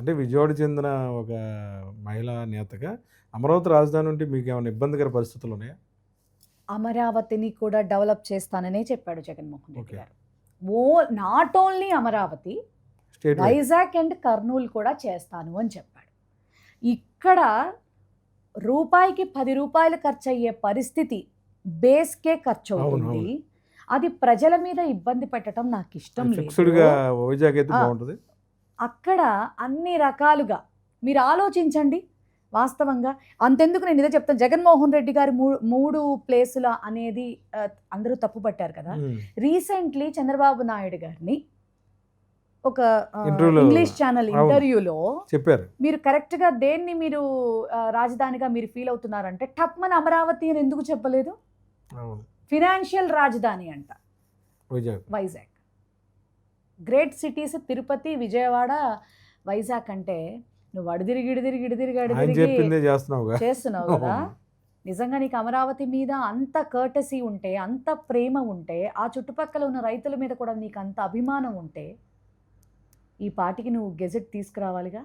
అంటే విజయవాడ చెందిన ఒక మహిళా నేతగా అమరావతి రాజధాని ఉంటే మీకు ఏమైనా ఇబ్బందికర పరిస్థితులు ఉన్నాయా? అమరావతిని కూడా డెవలప్ చేస్తాననే చెప్పాడు Jaganmohan Reddy. Garu. Oh not only Amaravati Vizag and Kurnool కూడా చేస్తాను అని చెప్పాడు. ఇక్కడ రూపాయికి పది రూపాయలు ఖర్చు అయ్యే పరిస్థితి బేస్కే ఖర్చు అవుతుంది అది ప్రజల మీద ఇబ్బంది పెట్టడం నాకు ఇష్టం లేదు. అక్కడ అన్ని రకాలుగా మీరు ఆలోచించండి. వాస్తవంగా అంతెందుకు నేను ఇదే చెప్తాను. జగన్మోహన్ రెడ్డి గారి మూడు మూడు ప్లేసుల అనేది అందరూ తప్పుపట్టారు కదా. ఉమ్. రీసెంట్లీ చంద్రబాబు నాయుడు గారిని ఒక ఇంగ్లీష్ ఛానల్. ఇంటర్వ్యూలో చెప్పారు. మీరు కరెక్ట్గా దేన్ని మీరు రాజధానిగా మీరు ఫీల్ అవుతున్నారంటే టప్మన్ అమరావతి అని ఎందుకు చెప్పలేదు? ఫినాన్షియల్ రాజధాని అంట. వైజాగ్. వైజాగ్. గ్రేట్ సిటీస్ తిరుపతి విజయవాడ వైజాగ్ అంటే నువ్వు అడిదిరిగి ఇడిదిరిగి ఇడిదిరిగి అడిదిరిగి చేస్తున్నావు కదా. నిజంగా నీకు అమరావతి మీద అంత కర్టసీ ఉంటే అంత ప్రేమ ఉంటే ఆ చుట్టుపక్కల ఉన్న రైతుల మీద కూడా నీకు అంత అభిమానం ఉంటే ఈ పాటికి నువ్వు గెజెట్ తీసుకురావాలిగా?